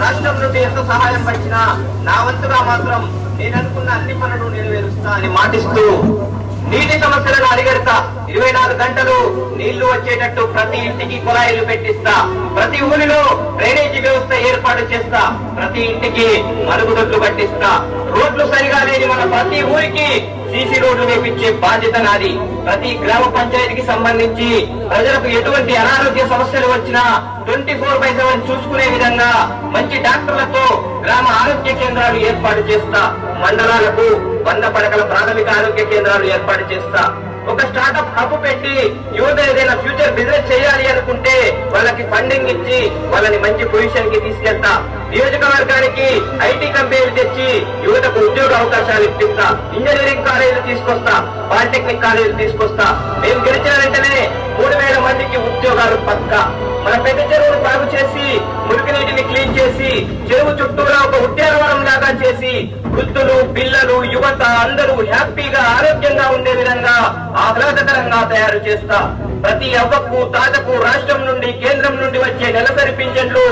రాష్ట్రం నుండి ఎంత సహాయం వచ్చినా నా వంతుగా మాత్రం నేను అనుకున్న అన్ని పనులు నెరవేరుస్తా అని మాటిస్తూ నీటి సమస్యలను అరిగడతా. ఇరవై నాలుగు గంటలు నీళ్ళు వచ్చేటట్టు ప్రతి ఇంటికి కుళాయిలు పెట్టిస్తా. ప్రతి ఊరిలో డ్రైనేజీ వ్యవస్థ ఏర్పాటు చేస్తా. ప్రతి ఇంటికి మరుగుదొడ్లు పట్టిస్తా. రోడ్లు సరిగా లేని మన ప్రతి ఊరికి సీసీ రోడ్లు వేపించే బాధ్యత నాది. ప్రతి గ్రామ పంచాయతీకి సంబంధించి ప్రజలకు ఎటువంటి అనారోగ్య సమస్యలు వచ్చినా ట్వంటీ ఫోర్ బై సెవెన్ చూసుకునే విధంగా మంచి డాక్టర్లతో గ్రామ ఆరోగ్య కేంద్రాలు ఏర్పాటు చేస్తా. మండలాలకు వంద పడకల ప్రాథమిక ఆరోగ్య కేంద్రాలు ఏర్పాటు చేస్తా. ఒక స్టార్టప్ హబ్ పెట్టి యువత ఏదైనా ఫ్యూచర్ బిజినెస్ చేయాలి అనుకుంటే వాళ్ళకి ఫండింగ్ ఇచ్చి వాళ్ళని మంచి పొజిషన్కి తీసుకెళ్తా. నియోజకవర్గానికి ఐటీ కంపెనీలు తెచ్చి యువతకు ఉద్యోగ అవకాశాలు ఇప్పిస్తా. ఇంజనీరింగ్ కాలేజీలు తీసుకొస్తా. పాలిటెక్నిక్ కాలేజీలు తీసుకొస్తా. మేము గెలిచిన వెంటనే మూడు వేల మందికి ఉద్యోగాలు పక్కా. మన పెద్ద చెరువును బాగు చేసి మురికి నీటిని క్లీన్ చేసి చెరువు చుట్టూరా ఒక ఉద్యానవనం లాగా చేసి వృద్ధులు పిల్లలు యువత అందరూ హ్యాపీగా ఆరోగ్యంగా ఉండే విధంగా ఆహ్లాదకరంగా తయారు చేస్తా. ప్రతి అవ్వకు తాతకు రాష్ట్రం నుండి కేంద్రం నుండి వచ్చే నెలసరి పింఛన్లు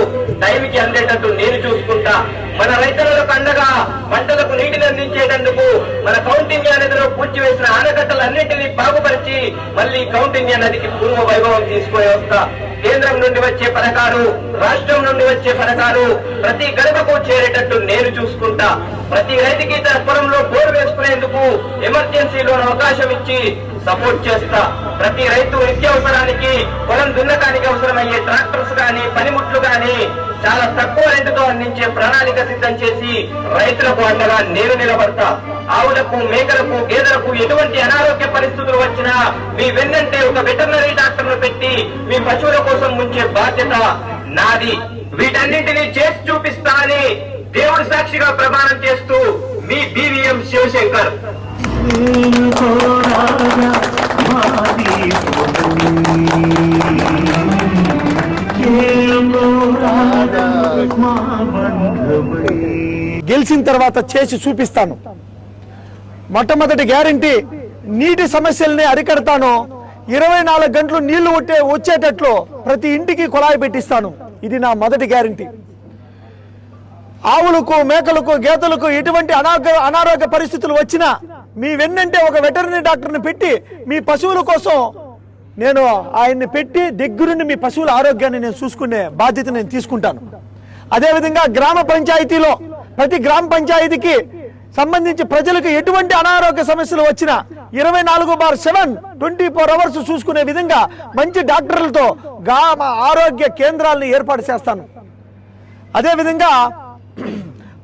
టైంకి అందేటట్టు నేను చూసుకుంటా. మన రైతులకు అండగా పంటలకు నీటిని అందించేటందుకు మన కౌంటిన్యా నదిలో పూడ్చివేసిన ఆనకట్టలన్నింటినీ బాగుపరిచి మళ్ళీ కౌంటిన్యా నదికి పూర్వ వైభవం తీసుకొని వస్తా. కేంద్రం నుండి వచ్చే పథకాలు రాష్ట్రం నుండి వచ్చే పథకాలు ప్రతి గడపకు చేరేటట్టు నేను చూసుకుంటా. ప్రతి రైతుకి తన పొలంలో బోర్ వేసుకునేందుకు ఎమర్జెన్సీ అవకాశం ఇచ్చి సపోర్ట్ చేస్తా. ప్రతి రైతు నిత్యావసరానికి పొలం దున్నకానికి అవసరమయ్యే ట్రాక్టర్స్ కానీ పనిముట్లు కానీ చాలా తక్కువ రేటుతో అందించే ప్రణాళిక సిద్ధం చేసి రైతులకు అండగా నేను నిలబడతా. ఆవులకు మేకలకు గేదెలకు ఎటువంటి అనారోగ్య పరిస్థితులు వచ్చినా మీ వెన్నంటే ఒక వెటర్నరీ డాక్టర్ను పెట్టి మీ పశువుల కోసం ఉంచే బాధ్యత నాది. వీటన్నింటినీ చేసి చూపిస్తా అని దేవుడి సాక్షిగా ప్రమాణం చేస్తూ మీ బీవీఎం శివశంకర్. గెలిచిన తర్వాత చేసి చూపిస్తాను. మొట్టమొదటి గ్యారంటీ నీటి సమస్యల్ని అరికడతాను. ఇరవై నాలుగు గంటలు నీళ్ళు ఉంటే వచ్చేటట్లు ప్రతి ఇంటికి కుళాయి పెట్టిస్తాను. ఇది నా మొదటి గ్యారంటీ. ఆవులకు మేకలకు గేదెలకు ఎటువంటి అనారోగ్య అనారోగ్య పరిస్థితులు వచ్చినా మీ వెన్నంటే ఒక వెటర్నరీ డాక్టర్ని పెట్టి మీ పశువుల కోసం నేను ఆయన్ని పెట్టి దగ్గరుండి మీ పశువుల ఆరోగ్యాన్ని నేను చూసుకునే బాధ్యత నేను తీసుకుంటాను. అదేవిధంగా గ్రామ పంచాయతీలో ప్రతి గ్రామ పంచాయతీకి సంబంధించి ప్రజలకు ఎటువంటి అనారోగ్య సమస్యలు వచ్చినా ఇరవై నాలుగు bar seven twenty four hours చూసుకునే విధంగా మంచి డాక్టర్లతో గ్రామ ఆరోగ్య కేంద్రాలను ఏర్పాటు చేస్తాను. అదేవిధంగా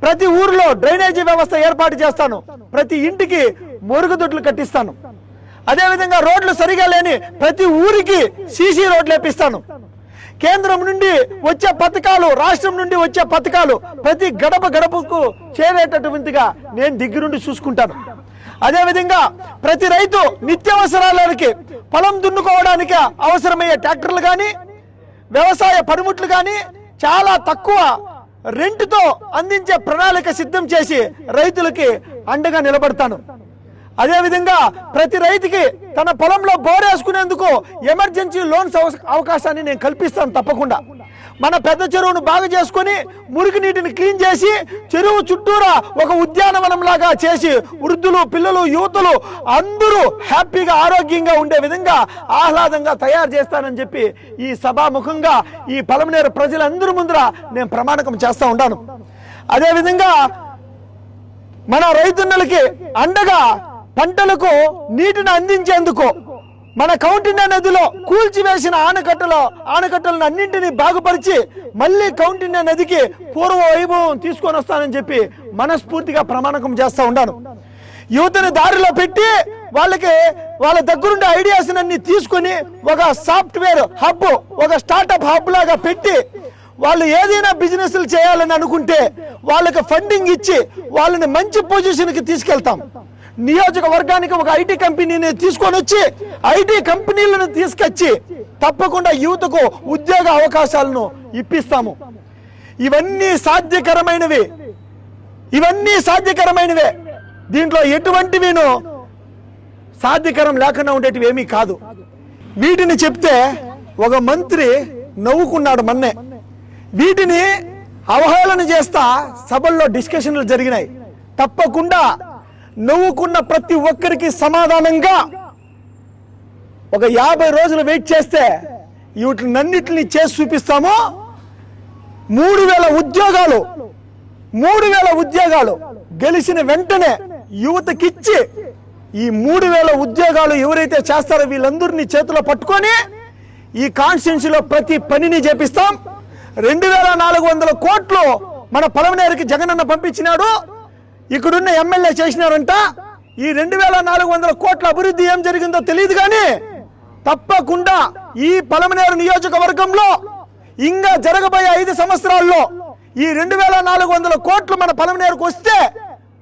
ప్రతి ఊరిలో డ్రైనేజీ వ్యవస్థ ఏర్పాటు చేస్తాను. ప్రతి ఇంటికి మురుగుదొడ్లు కట్టిస్తాను. అదేవిధంగా రోడ్లు సరిగా లేని ప్రతి ఊరికి సీసీ రోడ్లు వేపిస్తాను. కేంద్రం నుండి వచ్చే పథకాలు రాష్ట్రం నుండి వచ్చే పథకాలు ప్రతి గడప గడపకు చేరేటటువంటిగా నేను దగ్గరుండి చూసుకుంటాను. అదేవిధంగా ప్రతి రైతు నిత్యావసరాలకి పొలం దున్నుకోవడానికి అవసరమయ్యే ట్రాక్టర్లు కానీ వ్యవసాయ పనిముట్లు కానీ చాలా తక్కువ రెంట్తో అందించే ప్రణాళిక సిద్ధం చేసి రైతులకి అండగా నిలబడతాను. అదేవిధంగా ప్రతి రైతుకి తన పొలంలో బోరేసుకునేందుకు ఎమర్జెన్సీ లోన్స్ అవకాశాన్ని నేను కల్పిస్తాను తప్పకుండా. మన పెద్ద చెరువును బాగు చేసుకొని మురికి నీటిని క్లీన్ చేసి చెరువు చుట్టూరా ఒక ఉద్యానవనం లాగా చేసి వృద్ధులు పిల్లలు యువతులు అందరూ హ్యాపీగా ఆరోగ్యంగా ఉండే విధంగా ఆహ్లాదంగా తయారు చేస్తానని చెప్పి ఈ సభాముఖంగా ఈ పలమనేరు ప్రజలందరి ముందర నేను ప్రమాణకం చేస్తూ ఉంటాను అదేవిధంగా మన రైతున్నలకి అండగా పంటలకు నీటిని అందించేందుకు మన కౌంటిన్య నదిలో కూల్చివేసిన ఆనకట్టలో ఆనకట్టలను అన్నింటినీ బాగుపరిచి మళ్ళీ కౌంటిన్య నదికి పూర్వ వైభవం తీసుకొని వస్తానని చెప్పి మనస్ఫూర్తిగా ప్రమాణకం చేస్తూ ఉన్నాను. యువతని దారిలో పెట్టి వాళ్ళకి వాళ్ళ దగ్గరుండే ఐడియాస్ అన్ని తీసుకొని ఒక సాఫ్ట్వేర్ హబ్ ఒక స్టార్టప్ హబ్ లాగా పెట్టి వాళ్ళు ఏదైనా బిజినెస్లు చేయాలని అనుకుంటే వాళ్ళకి ఫండింగ్ ఇచ్చి వాళ్ళని మంచి పొజిషన్కి తీసుకెళ్తాం. నియోజకవర్గానికి ఒక ఐటీ కంపెనీని తీసుకొని వచ్చి ఐటీ కంపెనీలను తీసుకొచ్చి తప్పకుండా యువతకు ఉద్యోగ అవకాశాలను ఇప్పిస్తాము. ఇవన్నీ సాధ్యకరమైనవి. ఇవన్నీ సాధ్యకరమైనవే. దీంట్లో ఎటువంటివిను సాధ్యకరం లేకుండా ఉండేటివి ఏమీ కాదు. వీటిని చెప్తే ఒక మంత్రి నవ్వుకున్నాడు మన్నే. వీటిని అవహేళన చేస్తా సభల్లో డిస్కషన్లు జరిగినాయి. తప్పకుండా నవ్వుకున్న ప్రతి ఒక్కరికి సమాధానంగా ఒక యాభై రోజులు వెయిట్ చేస్తే వీటినన్నిటిని చేసి చూపిస్తాము. మూడు వేల ఉద్యోగాలు మూడు వేల ఉద్యోగాలు గెలిచిన వెంటనే యువతకిచ్చి ఈ మూడు వేల ఉద్యోగాలు ఎవరైతే చేస్తారో వీళ్ళందరినీ చేతిలో పట్టుకొని ఈ కాన్స్టిట్యున్సీలో ప్రతి పనిని చేపిస్తాం. రెండు వేల నాలుగు వందల కోట్లు మన పలమనేరుకి జగనన్న పంపించినాడు. ఇక్కడున్న ఎమ్మెల్యే చేసినారంట. ఈ రెండు వేల నాలుగు వందల కోట్ల అభివృద్ధి ఏం జరిగిందో తెలియదు కానీ తప్పకుండా ఈ పలమనేరు నియోజకవర్గంలో ఇంకా జరగబోయే ఐదు సంవత్సరాల్లో ఈ రెండు వేల నాలుగు వందల కోట్లు మన పలమనేరుకు వస్తే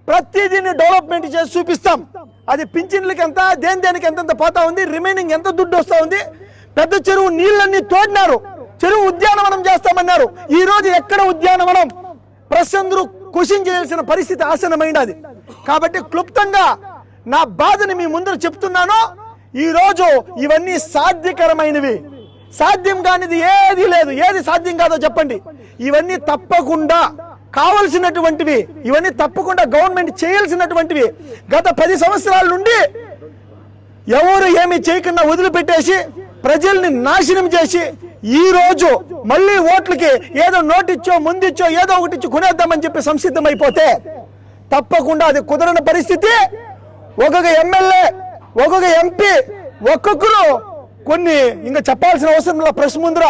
ప్రతిదీని డెవలప్మెంట్ చేసి చూపిస్తాం. అది పింఛన్లకి ఎంత దేని దేనికి ఎంతెంత పోతా ఉంది రిమైనింగ్ ఎంత దుడ్డు వస్తా ఉంది పెద్ద చెరువు నీళ్ళన్నీ తోడినారు చెరువు ఉద్యానవనం చేస్తామన్నారు. ఈ రోజు ఎక్కడ ఉద్యానవనం? ప్రెస్ క్వశ్చన్ చేయాల్సిన పరిస్థితి ఆసనమైనది కాబట్టి క్లుప్తంగా నా బాధని మీ ముందర చెప్తున్నాను. ఈరోజు ఇవన్నీ సాధ్యకరమైనవి. సాధ్యం కానిది ఏది లేదు. ఏది సాధ్యం కాదో చెప్పండి. ఇవన్నీ తప్పకుండా కావలసినటువంటివి ఇవన్నీ తప్పకుండా గవర్నమెంట్ చేయాల్సినటువంటివి గత పది సంవత్సరాల నుండి ఎవరు ఏమి చేయకుండా వదిలిపెట్టేసి ప్రజల్ని నాశనం చేసి ఈ రోజు మళ్ళీ ఓట్లకి ఏదో నోటిచ్చో ముందిచ్చో ఏదో ఒకటి ఇచ్చి కొనేద్దామని చెప్పి సంసిద్ధమైపోతే తప్పకుండా అది కుదరని పరిస్థితి. ఒక్కొక్క ఎమ్మెల్యే ఒక్కొక్క ఎంపీ ఒక్కొక్కరు కొన్ని ఇంకా చెప్పాల్సిన అవసరం లేదు. ప్రెస్ ముందర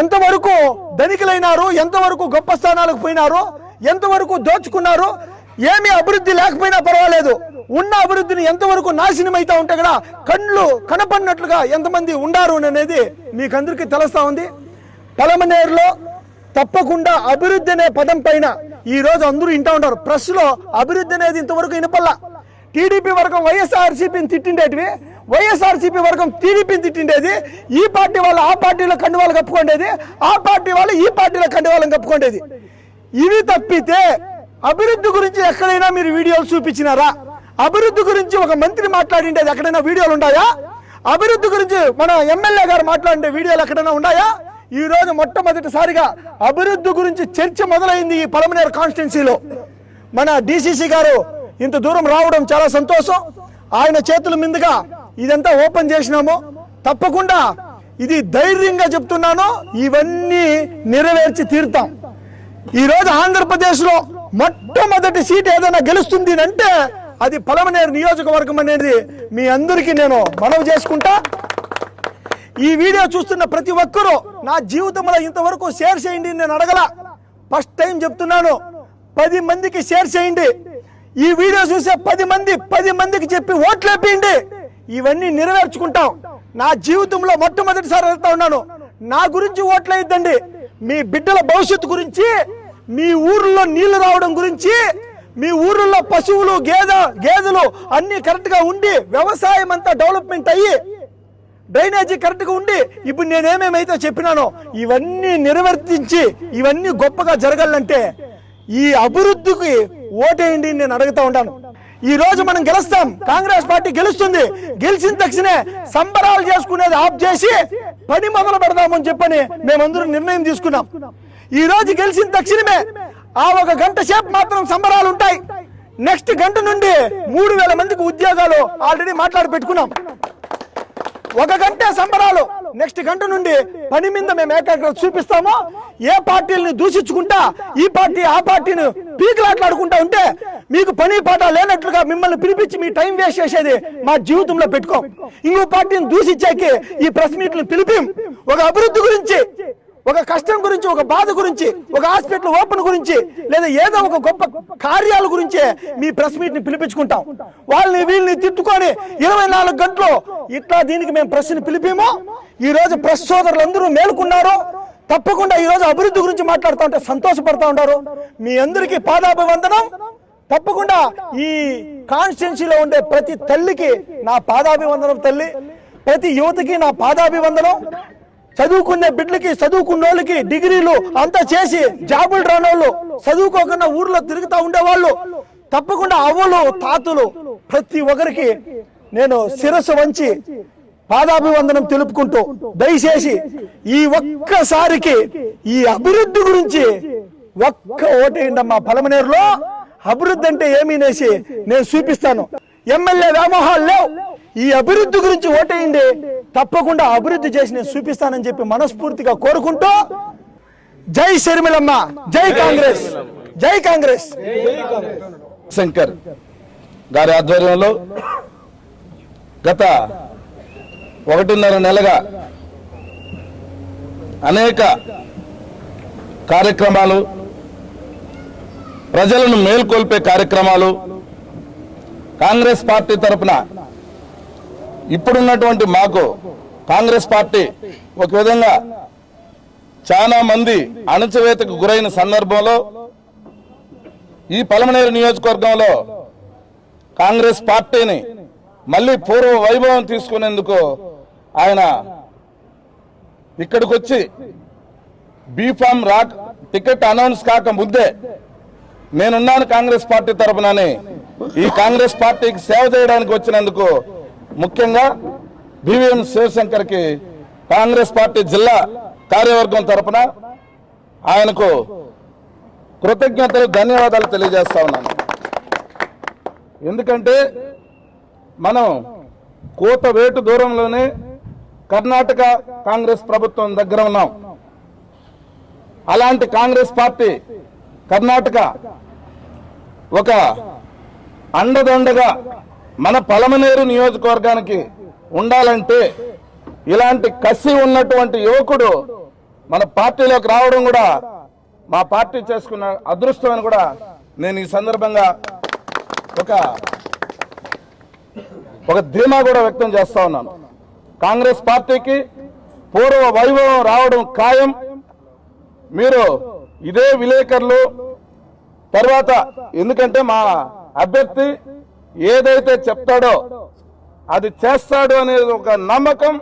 ఎంతవరకు ధనికులైనారు ఎంతవరకు గొప్ప స్థానాలకు పోయినారు ఎంతవరకు దోచుకున్నారు ఏమి అభివృద్ధి లేకపోయినా పర్వాలేదు. ఉన్న అభివృద్ధిని ఎంతవరకు నాశనం అవుతా ఉంటే కూడా కళ్ళు కనపడినట్లుగా ఎంతమంది ఉండారు అనేది మీకు అందరికీ తెలుస్తా ఉంది. పలమనేరులో తప్పకుండా అభివృద్ధి అనే పదం పైన ఈ రోజు అందరూ ఇంటా ఉంటారు. ప్రెస్లో అభివృద్ధి అనేది ఇంతవరకు వినపల్లా టీడీపీ వర్గం వైఎస్ఆర్సీపీని తిట్టిండేటివి. వైఎస్ఆర్సీపీ వర్గం టీడీపీని తిట్టిండేది. ఈ పార్టీ వాళ్ళు ఆ పార్టీలో కండువాలు కప్పుకోండేది. ఆ పార్టీ వాళ్ళు ఈ పార్టీలో కండువాలను కప్పుకోండేది. ఇవి తప్పితే అభివృద్ధి గురించి ఎక్కడైనా మీరు వీడియోలు చూపించినారా? అభివృద్ధి గురించి ఒక మంత్రి మాట్లాడిండేది ఎక్కడైనా వీడియోలు ఉన్నాయా అభివృద్ధి గురించి మన ఎమ్మెల్యే గారు మాట్లాడే వీడియోలు ఎక్కడైనా ఉన్నాయా ఈ రోజు మొట్టమొదటిసారిగా అభివృద్ధి గురించి చర్చ మొదలైంది ఈ పలమనేరు కాన్స్టిట్యున్సీలో మన డిసిసి గారు ఇంత దూరం రావడం చాలా సంతోషం. ఆయన చేతుల మీదుగా ఇదంతా ఓపెన్ చేసినాము. తప్పకుండా ఇది ధైర్యంగా చెప్తున్నాను. ఇవన్నీ నెరవేర్చి తీరుతాం. ఈ రోజు మొట్టమొదటి సీట్ ఏదైనా గెలుస్తుంది అంటే అది పొలమనేరు నియోజకవర్గం అనేది మీ అందరికీ నేను మనవి చేసుకుంటా. ఈ వీడియో చూస్తున్న ప్రతి ఒక్కరూ నా జీవితంలో ఇంతవరకు షేర్ చేయండి నేను అడగల. ఫస్ట్ టైం చెప్తున్నాను. పది మందికి షేర్ చేయండి. ఈ వీడియో చూసే పది మంది పది మందికి చెప్పి ఓట్లేపేయండి ఇవన్నీ నెరవేర్చుకుంటాం. నా జీవితంలో మొట్టమొదటిసారి వెళ్తా ఉన్నాను. నా గురించి ఓట్లేద్దండి మీ బిడ్డల భవిష్యత్తు గురించి మీ ఊర్లో నీళ్ళు రావడం గురించి మీ ఊర్లో పశువులు గేద గేదెలు అన్ని కరెక్ట్గా ఉండి వ్యవసాయం అంతా డెవలప్మెంట్ అయ్యి డ్రైనేజీ కరెక్ట్గా ఉండి ఇప్పుడు నేనేమేమైతే చెప్పినానో ఇవన్నీ నిర్వర్తించి ఇవన్నీ గొప్పగా జరగాలంటే ఈ అభివృద్ధికి ఓటేయండి నేను అడుగుతా ఉంటాను ఈ రోజు మనం గెలుస్తాం కాంగ్రెస్ పార్టీ గెలుస్తుంది గెలిచిన తక్షణే సంబరాలు చేసుకునేది ఆఫ్ చేసి పని మొదలు పెడదామని చెప్పని మేమందరం నిర్ణయం తీసుకున్నాం. ఈ రోజు గెలిచిన తక్షణమే ఆ ఒక గంట సేపు మాత్రం సంబరాలు ఉంటాయి. నెక్స్ట్ గంట నుండి మూడు వేల మందికి ఉద్యోగాలు ఆల్రెడీ మాట్లాడి పెట్టుకున్నాం. ఒక గంట సంబరాలు. నెక్స్ట్ గంట నుండి పని మీద మేము ఏకాగ్రత చూపిస్తాము. ఏ పార్టీలని దూషించుకుంటా ఈ పార్టీ ఆ పార్టీని పీకులాట్లాడుకుంటా ఉంటే మీకు పని పాట లేనట్లుగా మిమ్మల్ని పిలిపించి మీ టైం వేస్ట్ చేసేది మా జీవితంలో పెట్టుకో. ఇంకో పార్టీని దూషించాకి ఈ ప్రెస్ మీట్లు పిలిపి ఒక అభివృద్ధి గురించి ఒక కష్టం గురించి ఒక బాధ గురించి ఒక హాస్పిటల్ ఓపెన్ గురించి లేదా ఏదో ఒక గొప్ప కార్యాల గురించే మీ ప్రెస్ మీట్ని పిలిపించుకుంటాం. వాళ్ళని వీళ్ళని తిట్టుకొని ఇరవై నాలుగు గంటలు ఇట్లా దీనికి మేము ప్రెస్ని పిలిపేమో ఈ రోజు ప్రెస్ సోదరులందరూ మేలుకున్నారు. తప్పకుండా ఈ రోజు అభివృద్ధి గురించి మాట్లాడుతూ ఉంటే సంతోషపడతా ఉంటారు మీ అందరికీ పాదాభివందనం. తప్పకుండా ఈ కాన్స్టిట్యున్సీలో ఉండే ప్రతి తల్లికి నా పాదాభివందనం తల్లి. ప్రతి యువతకి నా పాదాభివందనం. చదువుకునే బిడ్డలకి చదువుకున్న వాళ్ళకి డిగ్రీలు అంతా చేసి జాబులు రానోళ్ళు చదువుకోకుండా ఊర్లో తిరుగుతూ ఉండేవాళ్ళు. తప్పకుండా అవ్వలు తాతలు ప్రతి ఒక్కరికి నేను శిరస్సు వంచి పాదాభివందనం తెలుపుకుంటూ దయచేసి ఈ ఒక్కసారికి ఈ అభివృద్ధి గురించి ఒక్క ఓటేయండమ్మా పలమనేరులో అభివృద్ధి అంటే ఏమీ నేసి నేను చూపిస్తాను. ఎమ్మెల్యే వ్యామోహాలు లేవు. ఈ అభివృద్ధి గురించి ఓటేయండి తప్పకుండా అభివృద్ధి చేసి నేను చూపిస్తానని చెప్పి మనస్ఫూర్తిగా కోరుకుంటూ జై శర్మిలమ్మ జై కాంగ్రెస్ జై కాంగ్రెస్. శంకర్ గారి ఆధ్వర్యంలో గత ఒకటిన్నర నెలగా అనేక కార్యక్రమాలు ప్రజలను మేల్కొల్పే కార్యక్రమాలు కాంగ్రెస్ పార్టీ తరపున ఇప్పుడున్నటువంటి మాకు కాంగ్రెస్ పార్టీ ఒక విధంగా చాలా మంది అణచివేతకు గురైన సందర్భంలో ఈ పలమనేరు నియోజకవర్గంలో కాంగ్రెస్ పార్టీని మళ్ళీ పూర్వ వైభవం తీసుకునేందుకు ఆయన ఇక్కడికి వచ్చి బీఫామ్ రాక్ టికెట్ అనౌన్స్ కాక ముద్దే నేనున్నాను కాంగ్రెస్ పార్టీ తరఫునని ఈ కాంగ్రెస్ పార్టీకి సేవ చేయడానికి వచ్చినందుకు ముఖ్యంగా బీవీఎం శివశంకర్కి కాంగ్రెస్ పార్టీ జిల్లా కార్యవర్గం తరపున ఆయనకు కృతజ్ఞతలు ధన్యవాదాలు తెలియజేస్తా ఉన్నాను. ఎందుకంటే మనం కోత వేటు దూరంలోనే కర్ణాటక కాంగ్రెస్ ప్రభుత్వం దగ్గర ఉన్నాం. అలాంటి కాంగ్రెస్ పార్టీ కర్ణాటక ఒక అండదండగా మన పలమనేరు నియోజకవర్గానికి ఉండాలంటే ఇలాంటి కసి ఉన్నటువంటి యువకుడు మన పార్టీలోకి రావడం కూడా మా పార్టీ చేసుకున్న అదృష్టం అని కూడా నేను ఈ సందర్భంగా ఒక ఒక ధీమా కూడా వ్యక్తం చేస్తా ఉన్నాను. కాంగ్రెస్ పార్టీకి పూర్వ వైభవం రావడం ఖాయం. మీరు ఇదే విలేకరులు తర్వాత ఎందుకంటే మా అభ్యర్థి ఏదైతే చెప్తాడో అది చేస్తాడు అనేది ఒక నమ్మకం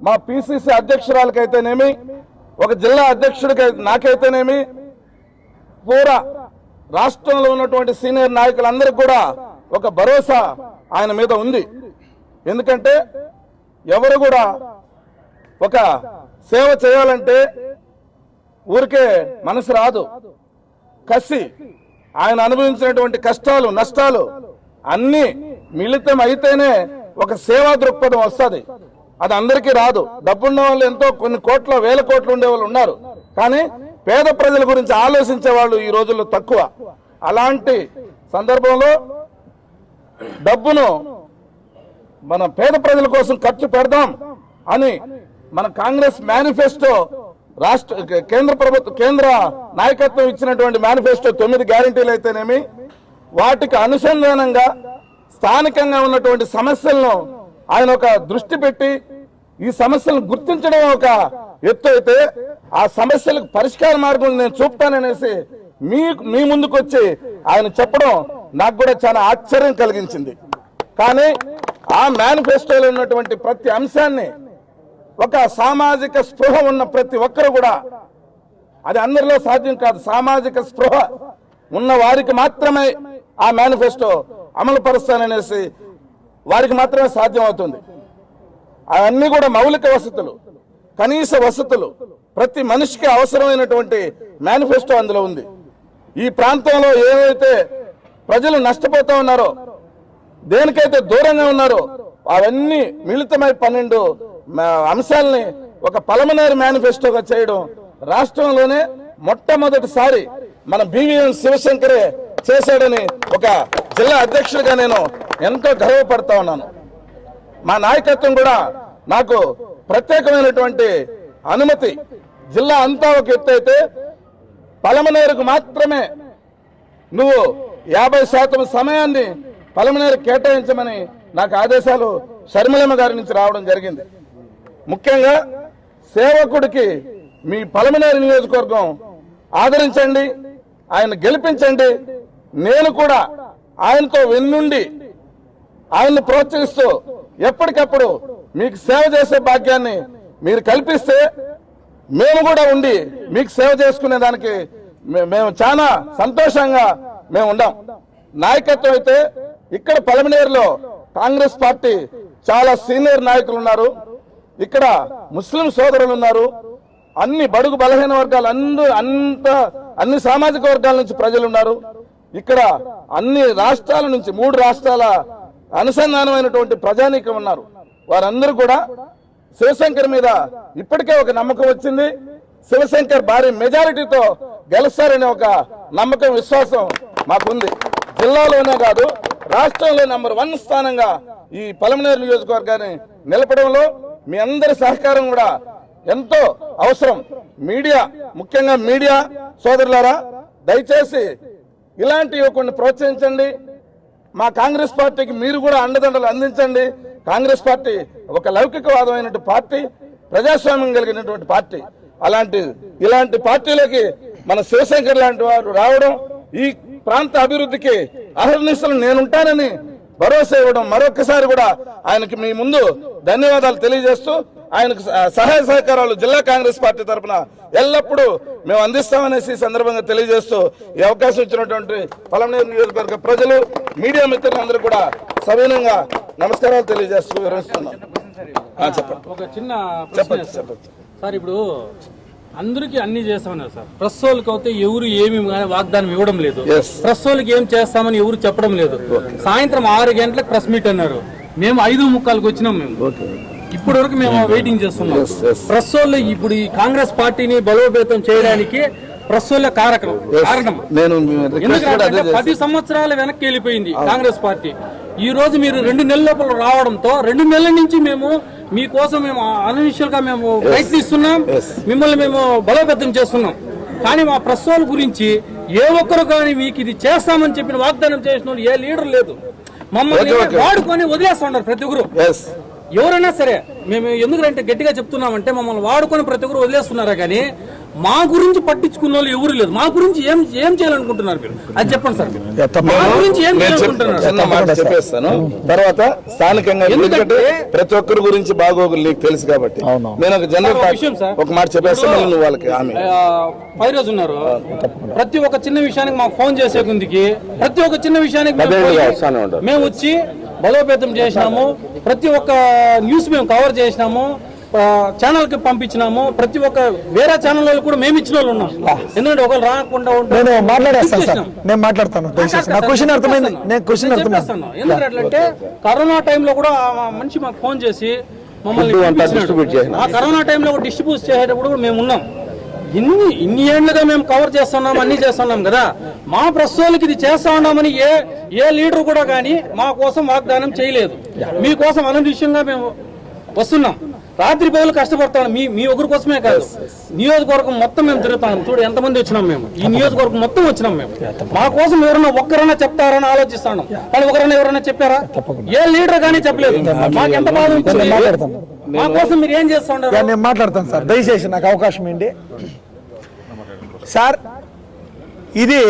మా పిసిసి అధ్యక్షురాలకైతేనేమి ఒక జిల్లా అధ్యక్షుడికి నాకైతేనేమి పూరా రాష్ట్రంలో ఉన్నటువంటి సీనియర్ నాయకులందరికీ కూడా ఒక భరోసా ఆయన మీద ఉంది. ఎందుకంటే ఎవరు కూడా ఒక సేవ చేయాలంటే ఊరికే మనసు రాదు. కసి ఆయన అనుభవించినటువంటి కష్టాలు నష్టాలు అన్ని మిళితం అయితేనే ఒక సేవా దృక్పథం వస్తుంది. అది అందరికీ రాదు. డబ్బున్న వాళ్ళు ఎంతో కొన్ని కోట్ల వేల కోట్లు ఉండే వాళ్ళు ఉన్నారు. కానీ పేద ప్రజల గురించి ఆలోచించే వాళ్ళు ఈ రోజుల్లో తక్కువ. అలాంటి సందర్భంలో డబ్బును మన పేద ప్రజల కోసం ఖర్చు పెడదాం అని మన కాంగ్రెస్ మేనిఫెస్టో రాష్ట్ర కేంద్ర ప్రభుత్వ కేంద్ర నాయకత్వం ఇచ్చినటువంటి మేనిఫెస్టో తొమ్మిది గ్యారంటీలు అయితేనేమి వాటికి అనుసంధానంగా స్థానికంగా ఉన్నటువంటి సమస్యలను ఆయన ఒక దృష్టి పెట్టి ఈ సమస్యలను గుర్తించడం ఒక ఎత్తు అయితే ఆ సమస్యలకు పరిష్కార మార్గం నేను చూపుతాననేసి మీ మీ ముందుకు వచ్చి ఆయన చెప్పడం నాకు కూడా చాలా ఆశ్చర్యం కలిగించింది. కానీ ఆ మేనిఫెస్టోలో ఉన్నటువంటి ప్రతి అంశాన్ని ఒక సామాజిక స్పృహ ఉన్న ప్రతి ఒక్కరు కూడా అది అందరిలో సాధ్యం కాదు. సామాజిక స్పృహ ఉన్న వారికి మాత్రమే ఆ మేనిఫెస్టో అమలు పరుస్తాననేసి వారికి మాత్రమే సాధ్యమవుతుంది. అవన్నీ కూడా మౌలిక వసతులు కనీస వసతులు ప్రతి మనిషికి అవసరమైనటువంటి మేనిఫెస్టో అందులో ఉంది. ఈ ప్రాంతంలో ఏవైతే ప్రజలు నష్టపోతూ ఉన్నారో దేనికైతే దూరంగా ఉన్నారో అవన్నీ మిళితమై పన్నెండు అంశాలని ఒక పలమనేరు మేనిఫెస్టోగా చేయడం రాష్ట్రంలోనే మొట్టమొదటిసారి మన బీవీఎం శివశంకరే చేశాడని ఒక జిల్లా అధ్యక్షుడిగా నేను ఎంతో గర్వపడతా ఉన్నాను. మా నాయకత్వం కూడా నాకు ప్రత్యేకమైనటువంటి అనుమతి. జిల్లా అంతా ఒక ఎత్తు అయితే పలమనేరుకు మాత్రమే నువ్వు యాభై శాతం సమయాన్ని పలమనేరు కేటాయించమని నాకు ఆదేశాలు షర్మిలమ్మ గారి నుంచి రావడం జరిగింది. ముఖ్యంగా సేవకుడికి మీ పలమనేరు నియోజకవర్గం ఆదరించండి ఆయన గెలిపించండి నేను కూడా ఆయనతో వెన్నుండి ఆయన్ని ప్రోత్సహిస్తూ ఎప్పటికప్పుడు మీకు సేవ చేసే భాగ్యాన్ని మీరు కల్పిస్తే మేము కూడా ఉండి మీకు సేవ చేసుకునే దానికి మే- మేము చాలా సంతోషంగా మేము ఉండాం. నాయకత్వం అయితే ఇక్కడ పలమనేరులో కాంగ్రెస్ పార్టీ చాలా సీనియర్ నాయకులు ఉన్నారు. ఇక్కడ ముస్లిం సోదరులు ఉన్నారు. అన్ని బడుగు బలహీన వర్గాలు అందరూ అంత అన్ని సామాజిక వర్గాల నుంచి ప్రజలు ఉన్నారు. ఇక్కడ అన్ని రాష్ట్రాల నుంచి మూడు రాష్ట్రాల అనుసంధానమైనటువంటి ప్రజానీకం ఉన్నారు. వారందరూ కూడా శివశంకర్ మీద ఇప్పటికే ఒక నమ్మకం వచ్చింది. శివశంకర్ భారీ మెజారిటీతో గెలుస్తారనే ఒక నమ్మకం విశ్వాసం మాకుంది. జిల్లాలోనే కాదు రాష్ట్రంలో నెంబర్ వన్ స్థానంగా ఈ పలమనేరు నియోజకవర్గాన్ని నిలపడంలో మీ అందరి సహకారం కూడా ఎంతో అవసరం. మీడియా ముఖ్యంగా మీడియా సోదరులారా దయచేసి ఇలాంటి యువకుడిని ప్రోత్సహించండి. మా కాంగ్రెస్ పార్టీకి మీరు కూడా అండదండలు అందించండి. కాంగ్రెస్ పార్టీ ఒక లౌకికవాదమైనటువంటి పార్టీ ప్రజాస్వామ్యం కలిగినటువంటి పార్టీ. అలాంటి ఇలాంటి పార్టీలకి మన శివశంకర్ లాంటి వారు రావడం ఈ ప్రాంత అభివృద్ధికి అహర్నిశలు నేనుంటానని భరోసా ఇవ్వడం మరొకసారి కూడా ఆయనకి మీ ముందు ధన్యవాదాలు తెలియజేస్తూ ఆయనకు సహాయ సహకారాలు జిల్లా కాంగ్రెస్ పార్టీ తరఫున ఎల్లప్పుడూ మేము అందిస్తామనేసి సందర్భంగా తెలియజేస్తూ ఈ అవకాశం ఇచ్చినటువంటి పలమనేరు నియోజకవర్గ ప్రజలు మీడియా మిత్రులందరూ కూడా సవినంగా నమస్కారాలు తెలియజేస్తూ వివరిస్తున్నాం. ఆ, చెప్పండి. ఒక చిన్న ప్రశ్న చెప్పండి సార్. చెప్పండి. సార్ ఇప్పుడు అందరికీ అన్ని చేస్తామన్నారు సార్. ప్రెస్ వాళ్ళకి అయితే ఎవరు ఏమి కానీ వాగ్దానం ఇవ్వడం లేదు. Yes. ప్రెస్ వాళ్ళకి ఏం చేస్తామని ఎవరు చెప్పడం లేదు. సాయంత్రం ఆరు గంటలకు ప్రెస్ మీట్ అన్నారు. మేము ఐదు ముక్కాలకు వచ్చినాం మేము. ఇప్పటి వరకు మేము వెయిటింగ్ చేస్తున్నాం. ప్రెస్ వాళ్ళు ఇప్పుడు ఈ కాంగ్రెస్ పార్టీని బలోపేతం చేయడానికి ప్రెస్ వాళ్ళే కారకం కారణం. నేను ఎందుకంటే పది. సంవత్సరాలు వెనక్కి వెళ్ళిపోయింది కాంగ్రెస్ పార్టీ. ఈ రోజు మీరు రెండు నెలల లోపల రావడంతో రెండు నెలల నుంచి మేము మీకోసం మేము అనఫిషియల్గా మేము ప్రయత్నిస్తున్నాం. మిమ్మల్ని మేము బలోపేతం చేస్తున్నాం. కానీ మా ప్రెస్ వాళ్ళ గురించి ఏ ఒక్కరు కానీ మీకు ఇది చేస్తామని చెప్పిన వాగ్దానం చేసిన ఏ లీడర్ లేదు. మమ్మల్ని. వాడుకొని వదిలేస్తున్నారు ప్రతి ఒక్కరు. ఎవరైనా సరే మేము ఎందుకంటే గట్టిగా చెప్తున్నామంటే మమ్మల్ని వాడుకొని ప్రతి ఒక్కరు వదిలేస్తున్నారా కానీ మా గురించి పట్టించుకున్న వాళ్ళు ఎవరు లేదు. మా గురించి ఏం ఏం చేయాలనుకుంటున్నారు మీరు? అది చెప్పండి సార్. మా గురించి ఏం చేయాలనుకుంటున్నారు? చెప్పేస్తాను. తర్వాత స్థానికంగా ఎందుకంటే ప్రతి ఒక్కరి గురించి బాగోగులు నీకు తెలుసు కాబట్టి. నేను ఒక జనరల్ విషయం సార్. ఒక మాట చెప్పేస్తే మళ్ళీ నువ్వు వాళ్ళకి ఆమె. ఫైరోజ్ ఉన్నారు. ప్రతి ఒక్క చిన్న విషయానికి మాకు ఫోన్ చేసే కుందికి ప్రతి ఒక్క చిన్న విషయానికి. మేము వచ్చి బలోపేతం చేసినాము. ప్రతి ఒక్క న్యూస్ మేము కవర్ చేసినాము ఛానల్కి పంపించినాము ప్రతి ఒక్క వేరే ఛానల్ వాళ్ళు కూడా మేము ఇచ్చిన వాళ్ళు ఉన్నాం. ఎందుకంటే ఒకళ్ళు రాకుండా నేను మాట్లాడేస్తాను సార్. చేసినాం. నేను మాట్లాడతాను. నా క్వశ్చన్ అర్థమైంది. నేను క్వశ్చన్. ఎందుకంటే కరోనా టైంలో కూడా మనిషి మాకు ఫోన్ చేసి మమ్మల్ని. ఆ కరోనా టైంలో డిస్ట్రిబ్యూట్ చేసేటప్పుడు కూడా మేము ఉన్నాం. ఇన్ని ఇన్ని ఏళ్ళుగా మేము కవర్ చేస్తున్నాం అన్ని చేస్తున్నాం కదా. మా ప్రస్తుతానికి ఇది చేస్తా ఉన్నామని ఏ ఏ లీడర్ కూడా కానీ మా కోసం వాగ్దానం చేయలేదు. మీకోసం అననిశ్యంగా మేము వస్తున్నాం. రాత్రి పగలు కష్టపడతాం మీ మీ ఒకరి కోసమే కాదు. నియోజకవర్గం మొత్తం మేము తిరుగుతాం చూడు ఎంతమంది వచ్చినాం మేము? ఈ నియోజకవర్గం మొత్తం వచ్చినాం మేము. మా కోసం ఎవరైనా ఒక్కరైనా చెప్తారని ఆలోచిస్తాను కానీ ఒకరైనా ఎవరైనా చెప్పారా? ఏ లీడర్ కానీ చెప్పలేదు. మాకు ఎంత బాధ ఉంటుంది. మా కోసం మీరు ఏం చేస్తా ఉన్నారు? నేను మాట్లాడతాను సార్. దయచేసి నాకు అవకాశం ఏంటి సార్ ఇది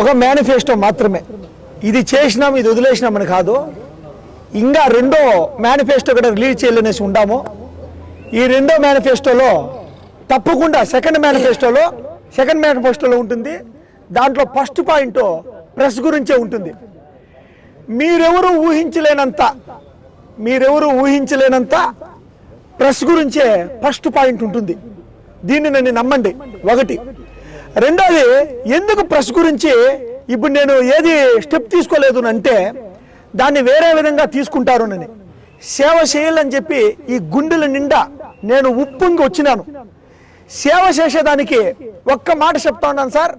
ఒక మేనిఫెస్టో మాత్రమే. ఇది చేసినాం ఇది వదిలేసినామని కాదు. ఇంకా రెండో మేనిఫెస్టో కూడా రిలీజ్ చేయలేనేసి ఉండాము. ఈ రెండో మేనిఫెస్టోలో తప్పకుండా సెకండ్ మేనిఫెస్టోలో సెకండ్ మేనిఫెస్టోలో ఉంటుంది. దాంట్లో ఫస్ట్ పాయింట్ ప్రెస్ గురించే ఉంటుంది. మీరెవరు ఊహించలేనంత మీరెవరు ఊహించలేనంత ప్రెస్ గురించే ఫస్ట్ పాయింట్ ఉంటుంది. దీన్ని నన్ను నమ్మండి. ఒకటి. రెండోది ఎందుకు ప్రెస్ గురించి ఇప్పుడు నేను ఏది స్టెప్ తీసుకోలేదు అంటే దాన్ని వేరే విధంగా తీసుకుంటారునని. సేవ చేయాలని చెప్పి ఈ గుండెల నిండా నేను ఉప్పొంగి వచ్చినాను. సేవ చేసేదానికి ఒక్క మాట చెప్తా ఉన్నాను సార్.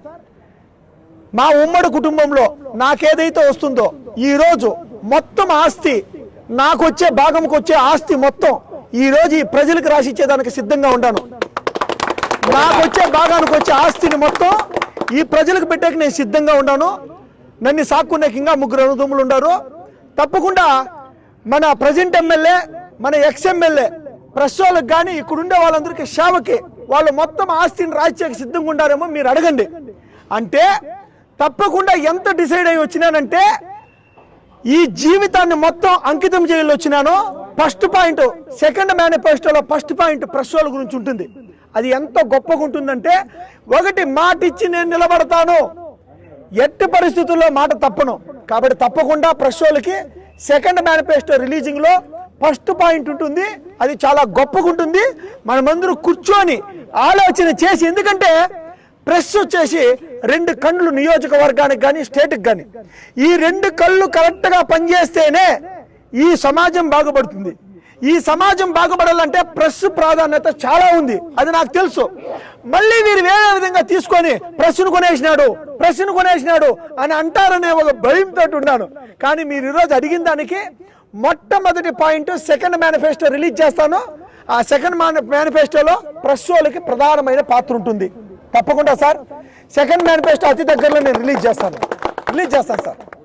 మా ఉమ్మడి కుటుంబంలో నాకేదైతే వస్తుందో ఈ రోజు మొత్తం ఆస్తి నాకు వచ్చే భాగంకి వచ్చే ఆస్తి మొత్తం ఈరోజు ఈ ప్రజలకు రాసిచ్చేదానికి సిద్ధంగా ఉంటాను నాకు వచ్చే భాగానికి వచ్చే ఆస్తిని మొత్తం ఈ ప్రజలకు పెట్టాక నేను సిద్ధంగా ఉన్నాను. నన్ను సాక్కునేకి ఇంకా ముగ్గురు అనుదమ్ములు ఉన్నారు తప్పకుండా మన ప్రజెంట్ ఎమ్మెల్యే మన ఎక్స్ ఎమ్మెల్యే ప్రెస్ వాళ్ళకి కానీ ఇక్కడ ఉండే వాళ్ళందరికీ సేవకి వాళ్ళు మొత్తం ఆస్తిని రాజ్యానికి సిద్ధంగా ఉండారేమో మీరు అడగండి. అంటే తప్పకుండా ఎంత డిసైడ్ అయ్యి వచ్చినానంటే ఈ జీవితాన్ని మొత్తం అంకితం చేయాలి వచ్చినాను. ఫస్ట్ పాయింట్ సెకండ్ మేనిఫెస్టోలో ఫస్ట్ పాయింట్ ప్రెస్ వాళ్ళ గురించి ఉంటుంది. అది ఎంత గొప్పగా ఉంటుందంటే ఒకటి మాట ఇచ్చి నేను నిలబడతాను. ఎట్టి పరిస్థితుల్లో మాట తప్పను. కాబట్టి తప్పకుండా ప్రెషోలకి సెకండ్ మేనిఫెస్టో రిలీజింగ్లో ఫస్ట్ పాయింట్ ఉంటుంది. అది చాలా గొప్పగా ఉంటుంది మనమందరూ కూర్చొని ఆలోచన చేసి ఎందుకంటే ప్రెస్ వచ్చేసి రెండు కళ్ళు నియోజకవర్గానికి కానీ స్టేట్కి కానీ ఈ రెండు కళ్ళు కరెక్ట్గా పనిచేస్తేనే ఈ సమాజం బాగుపడుతుంది. ఈ సమాజం బాగుపడాలంటే ప్రెస్ ప్రాధాన్యత చాలా ఉంది. అది నాకు తెలుసు. మళ్ళీ వీరు వేరే విధంగా తీసుకొని ప్రెస్ను కొనేసినాడు. ప్రెస్ను కొనేసినాడు అని అంటారనే ఒక భయంతో ఉన్నాను. కానీ మీరు ఈరోజు అడిగిన దానికి మొట్టమొదటి పాయింట్ సెకండ్ మేనిఫెస్టో రిలీజ్ చేస్తాను. ఆ సెకండ్ మేనిఫెస్టోలో ప్రెస్ వాళ్ళకి ప్రధానమైన పాత్ర ఉంటుంది. తప్పకుండా సార్. సెకండ్ మేనిఫెస్టో అతి దగ్గరలో నేను రిలీజ్ చేస్తాను. రిలీజ్ చేస్తాను సార్.